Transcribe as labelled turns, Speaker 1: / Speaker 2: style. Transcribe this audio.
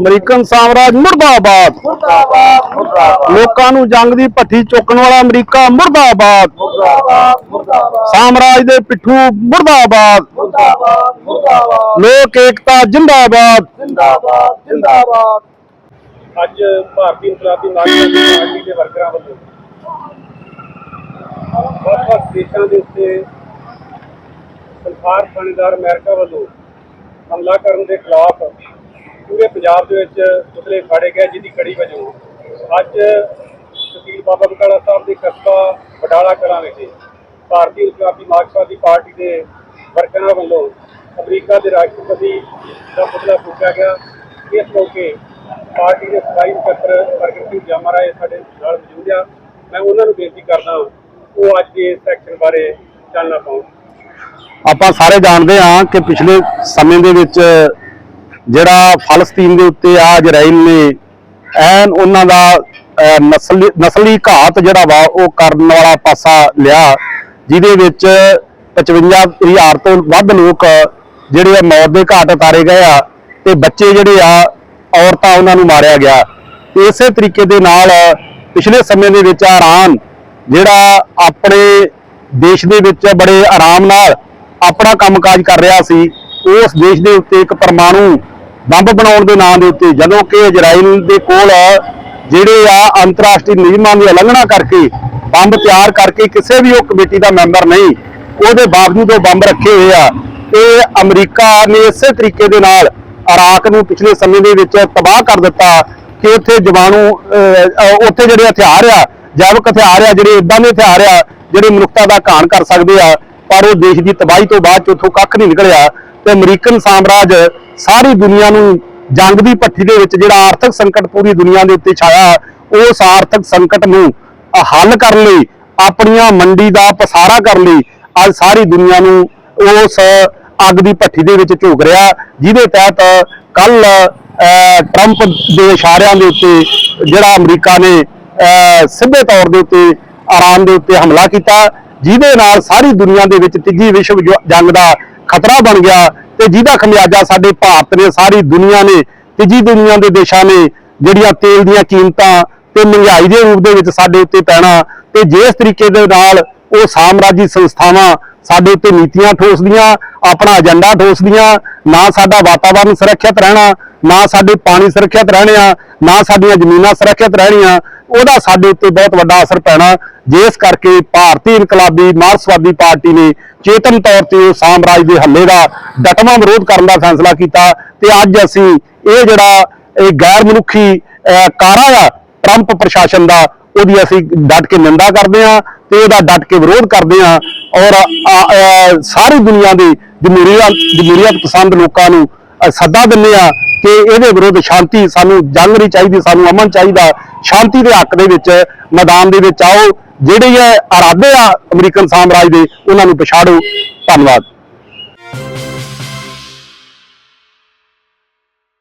Speaker 1: American ਸਾਮਰਾਜ ਮੁਰਦਾਬਾਦ।
Speaker 2: ਮੁਰਦਾਬਾਦ ਮੁਰਦਾਬਾਦ।
Speaker 1: ਲੋਕਾਂ ਨੂੰ ਜੰਗ ਦੀ ਭੱਠੀ ਚੁੱਕਣ ਵਾਲਾ ਅਮਰੀਕਾ ਮੁਰਦਾਬਾਦ।
Speaker 2: ਮੁਰਦਾਬਾਦ ਮੁਰਦਾਬਾਦ।
Speaker 1: ਸਾਮਰਾਜ ਦੇ ਪਿੱਠੂ ਮੁਰਦਾਬਾਦ।
Speaker 2: ਮੁਰਦਾਬਾਦ ਮੁਰਦਾਬਾਦ।
Speaker 1: ਲੋਕ ਏਕਤਾ ਜਿੰਦਾਬਾਦ।
Speaker 2: ਜਿੰਦਾਬਾਦ ਜਿੰਦਾਬਾਦ।
Speaker 3: ਅੱਜ ਭਾਰਤੀ ਇਨਕਲਾਬੀ ਮਾਰਕਸਵਾਦੀ ਪਾਰਟੀ ਦੇ ਵਰਕਰਾਂ ਵੱਲੋਂ ਵੱਖ-ਵੱਖ ਦੇਸ਼ਾਂ ਦੇ ਉੱਤੇ ਸੰਸਾਰ ਥਾਣੇਦਾਰ ਅਮਰੀਕਾ ਵੱਲੋਂ ਹਮਲਾ ਕਰਨ ਦੇ ਖਿਲਾਫ ਪੂਰੇ ਪੰਜਾਬ ਦੇ ਵਿੱਚ ਪੁਤਲੇ ਫਾੜੇ ਗਏ ਜਿਹਦੀ ਕੜੀ ਵਜੋਂ। ਅੱਜ ਤਹਿਸੀਲ ਬਾਬਾ ਬਕਾਲਾ ਸਾਹਿਬ ਦੇ ਕਸਬਾ ਬਟਾਲਾ ਕਲਾਂ ਵਿਖੇ ਭਾਰਤੀ ਇਨਕਲਾਬੀ ਮਾਰਕਸਵਾਦੀ ਪਾਰਟੀ ਦੇ ਵਰਕਰਾਂ ਵੱਲੋਂ ਅਮਰੀਕਾ ਦੇ ਰਾਸ਼ਟਰਪਤੀ ਦਾ ਪੁਤਲਾ ਫੂਕਿਆ ਗਿਆ। ਇਸ ਮੌਕੇ ਪਾਰਟੀ ਦੇ ਸਥਾਈ ਸਕੱਤਰ ਪ੍ਰਗਟ ਸਿੰਘ ਜਾਮਰਾਏ ਸਾਡੇ ਨਾਲ ਮੌਜੂਦ ਆ। ਮੈਂ ਉਹਨਾਂ ਨੂੰ ਬੇਨਤੀ ਕਰਦਾ ਉਹ ਅੱਜ ਦੇ ਇਸ ਐਕਸ਼ਨ ਬਾਰੇ ਚਾਨਣਾ ਪਾਉਣ
Speaker 1: ਆਪਾਂ ਸਾਰੇ ਜਾਣਦੇ ਹਾਂ ਕਿ ਪਿਛਲੇ ਸਮੇਂ ਦੇ ਵਿੱਚ ਜਿਹੜਾ ਫਲਸਤੀਨ ਦੇ ਉੱਤੇ ਆ ਇਜ਼ਰਾਈਲ ਨੇ, ਐਨ ਉਹਨਾਂ ਦਾ ਨਸਲੀ ਨਸਲੀ ਘਾਤ ਜਿਹੜਾ ਵਾ, ਉਹ ਕਰਨ ਵਾਲਾ ਪਾਸਾ ਲਿਆ, ਜਿਹਦੇ ਵਿੱਚ 55000 ਤੋਂ ਵੱਧ ਲੋਕ ਜਿਹੜੇ ਆ ਮੌਤ ਦੇ ਘਾਟ ਉਤਾਰੇ ਗਏ ਆ ਤੇ ਬੱਚੇ ਜਿਹੜੇ ਆ, ਔਰਤਾਂ ਉਹਨਾਂ ਨੂੰ ਮਾਰਿਆ ਗਿਆ। ਇਸੇ ਤਰੀਕੇ ਦੇ ਨਾਲ ਪਿਛਲੇ ਸਮੇਂ ਦੇ ਵਿੱਚ ਇਰਾਨ ਜਿਹੜਾ ਆਪਣੇ ਦੇਸ਼ ਦੇ ਵਿੱਚ ਬੜੇ ਆਰਾਮ ਨਾਲ ਆਪਣਾ ਕੰਮਕਾਜ ਕਰ ਰਿਹਾ ਸੀ ਉਸ ਦੇਸ਼ ਦੇ ਉੱਤੇ ਇੱਕ ਪਰਮਾਣੂ ਬੰਬ ਬਣਾਉਣ ਦੇ ਨਾਂ ਦੇ ਉੱਤੇ ਜਦੋਂ ਕਿ ਇਜ਼ਰਾਈਲ ਦੇ ਕੋਲ ਜਿਹੜੇ ਆ ਅੰਤਰਰਾਸ਼ਟਰੀ ਨਿਯਮਾਂ ਦੀ ਉਲੰਘਣਾ ਕਰਕੇ ਬੰਬ ਤਿਆਰ ਕਰਕੇ ਕਿਸੇ ਵੀ ਉਹ ਕਮੇਟੀ ਦਾ ਮੈਂਬਰ ਨਹੀਂ ਉਹਦੇ ਬਾਵਜੂਦ ਉਹ ਬੰਬ ਰੱਖੇ ਹੋਏ ਆ। ਤੇ ਅਮਰੀਕਾ ਨੇ ਇਸੇ ਤਰੀਕੇ ਦੇ ਨਾਲ ਇਰਾਕ ਨੂੰ ਪਿਛਲੇ ਸਮੇਂ ਦੇ ਵਿੱਚ ਤਬਾਹ ਕਰ ਦਿੱਤਾ ਕਿ ਉੱਥੇ ਜਵਾਨੂ ਅਹ, ਉੱਥੇ ਜਿਹੜੇ ਹਥਿਆਰ ਆ ਜੈਵਿਕ ਹਥਿਆਰ ਆ ਜਿਹੜੇ ਇਦਾਂ ਦੇ ਹਥਿਆਰ ਆ ਜਿਹੜੇ ਮਨੁੱਖਤਾ ਦਾ ਘਾਣ ਕਰ ਸਕਦੇ ਆ ਪਰ ਉਹ ਦੇਸ਼ ਦੀ ਤਬਾਹੀ ਤੋਂ ਬਾਅਦ ਚ ਉੱਥੋਂ ਕੱਖ ਨਹੀਂ ਨਿਕਲਿਆ। ਤੇ ਅਮਰੀਕਨ ਸਾਮਰਾਜ ਸਾਰੀ ਦੁਨੀਆ ਨੂੰ ਜੰਗ ਦੀ ਭੱਠੀ ਦੇ ਵਿੱਚ ਜਿਹੜਾ ਆਰਥਿਕ ਸੰਕਟ ਪੂਰੀ ਦੁਨੀਆ ਦੇ ਉੱਤੇ ਛਾਇਆ ਉਸ ਆਰਥਿਕ ਸੰਕਟ ਨੂੰ ਹੱਲ ਕਰਨ ਲਈ ਆਪਣੀਆਂ ਮੰਡੀ ਦਾ ਪਸਾਰਾ ਕਰਨ ਲਈ ਅੱਜ ਸਾਰੀ ਦੁਨੀਆ ਨੂੰ ਉਸ ਅੱਗ ਦੀ ਭੱਠੀ ਦੇ ਵਿੱਚ ਝੋਕ ਰਿਹਾ ਜਿਹਦੇ ਤਹਿਤ ਕੱਲ ਟਰੰਪ ਦੇ ਇਸ਼ਾਰਿਆਂ ਦੇ ਉੱਤੇ ਜਿਹੜਾ ਅਮਰੀਕਾ ਨੇ ਅਹ, ਸਿੱਧੇ ਤੌਰ ਦੇ ਉੱਤੇ ਆਰਾਮ ਦੇ ਉੱਤੇ ਹਮਲਾ ਕੀਤਾ ਜਿਹਦੇ ਨਾਲ ਸਾਰੀ ਦੁਨੀਆ ਦੇ ਵਿੱਚ ਤੀਜੀ ਵਿਸ਼ਵ ਜੰਗ ਦਾ ਖਤਰਾ ਬਣ ਗਿਆ ਤੇ ਜਿਹਦਾ ਖਮਿਆਜਾ ਸਾਡੇ ਭਾਰਤ ਨੇ, ਸਾਰੀ ਦੁਨੀਆ ਨੇ ਤੀਜੀ ਦੁਨੀਆ ਦੇ ਦੇਸ਼ਾਂ ਨੇ ਜਿਹੜੀਆਂ ਤੇਲ ਦੀਆਂ ਕੀਮਤਾਂ ਤੇ ਮਹਿੰਗਾਈ ਦੇ ਰੂਪ ਦੇ ਵਿੱਚ ਸਾਡੇ ਉੱਤੇ ਪੈਣਾ ਤੇ ਜਿਸ ਤਰੀਕੇ ਦੇ ਨਾਲ ਉਹ ਸਾਮਰਾਜੀ ਸੰਸਥਾਵਾਂ ਸਾਡੇ ਉੱਤੇ ਨੀਤੀਆਂ ਠੋਸਦੀਆਂ, ਆਪਣਾ ਏਜੰਡਾ ਠੋਸਦੀਆਂ, ਨਾ ਸਾਡਾ ਵਾਤਾਵਰਣ ਸੁਰੱਖਿਅਤ ਰਹਿਣਾ, ਨਾ ਸਾਡੇ ਪਾਣੀ ਸੁਰੱਖਿਅਤ ਰਹਿਣੇ ਨਾ ਸਾਡੀਆਂ ਜ਼ਮੀਨਾਂ ਸੁਰੱਖਿਅਤ ਰਹਿਣੀਆਂ ਉਹਦਾ ਸਾਡੇ ਉੱਤੇ ਬਹੁਤ ਵੱਡਾ ਅਸਰ ਪੈਣਾ। ਜਿਸ ਕਰਕੇ ਭਾਰਤੀ ਇਨਕਲਾਬੀ ਮਾਰਕਸਵਾਦੀ ਪਾਰਟੀ ਨੇ ਚੇਤਨ ਤੌਰ ਤੇ ਉਹ ਸਾਮਰਾਜ ਦੇ ਹੱਲੇ ਦਾ ਡਟਵਾਂ ਵਿਰੋਧ ਕਰਨ ਦਾ ਫੈਸਲਾ ਕੀਤਾ ਤੇ ਅੱਜ ਅਸੀਂ ਇਹ ਜਿਹੜਾ ਇਹ ਗੈਰ ਮਨੁੱਖੀ ਕਾਰਾ ਆ ਟਰੰਪ ਪ੍ਰਸ਼ਾਸਨ ਦਾ, ਉਹਦੀ ਅਸੀਂ ਡਟ ਕੇ ਨਿੰਦਾ ਕਰਦੇ ਹਾਂ ਤੇ ਉਹਦਾ ਡਟ ਕੇ ਵਿਰੋਧ ਕਰਦੇ ਹਾਂ। ਔਰ ਸਾਰੀ ਦੁਨੀਆ ਦੇ ਜਮਹੂਰੀਅਤ ਜਮਹੂਰੀਅਤ ਪਸੰਦ ਲੋਕਾਂ ਨੂੰ ਸੱਦਾ ਦਿੰਦੇ ਆ ਕਿ ਇਹਦੇ ਵਿਰੁੱਧ ਸ਼ਾਂਤੀ ਸਾਨੂੰ ਜੰਗ ਨਹੀਂ ਚਾਹੀਦੀ, ਸਾਨੂੰ ਅਮਨ ਚਾਹੀਦਾ। ਸ਼ਾਂਤੀ ਦੇ ਹੱਕ ਦੇ ਵਿੱਚ, ਮੈਦਾਨ ਦੇ ਵਿੱਚ ਆਓ। ਜਿਹੜੇ ਇਹ ਇਰਾਦੇ ਆ ਅਮਰੀਕਨ ਸਾਮਰਾਜ ਦੇ, ਉਹਨਾਂ ਨੂੰ ਪਛਾੜੋ। ਧੰਨਵਾਦ।